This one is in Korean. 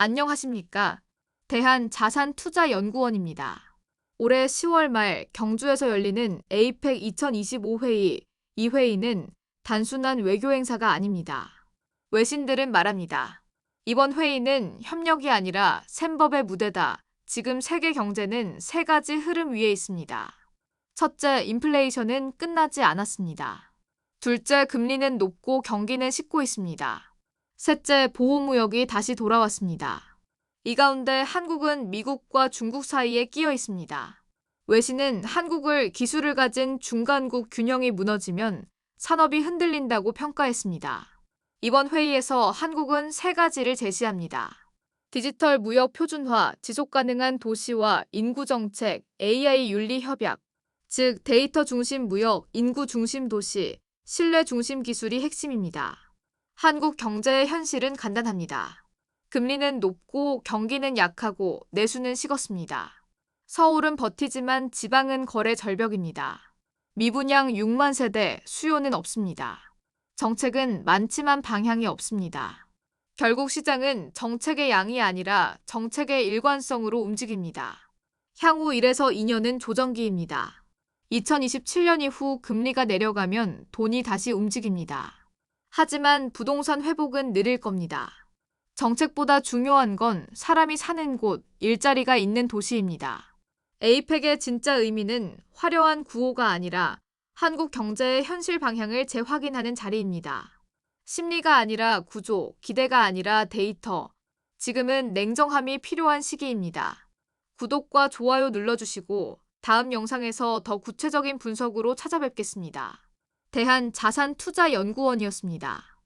안녕하십니까. 대한자산투자연구원입니다. 올해 10월 말 경주에서 열리는 에이펙 2025회의, 이 회의는 단순한 외교 행사가 아닙니다. 외신들은 말합니다. 이번 회의는 협력이 아니라 셈법의 무대다. 지금 세계 경제는 세 가지 흐름 위에 있습니다. 첫째, 인플레이션은 끝나지 않았습니다. 둘째, 금리는 높고 경기는 식고 있습니다. 셋째, 보호무역이 다시 돌아왔습니다. 이 가운데 한국은 미국과 중국 사이에 끼어 있습니다. 외신은 한국을 기술을 가진 중간국 균형이 무너지면 산업이 흔들린다고 평가했습니다. 이번 회의에서 한국은 세 가지를 제시합니다. 디지털 무역 표준화, 지속 가능한 도시와 인구 정책, AI 윤리 협약, 즉 데이터 중심 무역, 인구 중심 도시, 신뢰 중심 기술이 핵심입니다. 한국 경제의 현실은 간단합니다. 금리는 높고 경기는 약하고 내수는 식었습니다. 서울은 버티지만 지방은 거래 절벽입니다. 미분양 6만 세대, 수요는 없습니다. 정책은 많지만 방향이 없습니다. 결국 시장은 정책의 양이 아니라 정책의 일관성으로 움직입니다. 향후 1에서 2년은 조정기입니다. 2027년 이후 금리가 내려가면 돈이 다시 움직입니다. 하지만 부동산 회복은 느릴 겁니다. 정책보다 중요한 건 사람이 사는 곳, 일자리가 있는 도시입니다. 에이펙의 진짜 의미는 화려한 구호가 아니라 한국 경제의 현실 방향을 재확인하는 자리입니다. 심리가 아니라 구조, 기대가 아니라 데이터. 지금은 냉정함이 필요한 시기입니다. 구독과 좋아요 눌러주시고 다음 영상에서 더 구체적인 분석으로 찾아뵙겠습니다. 대한자산투자연구원이었습니다.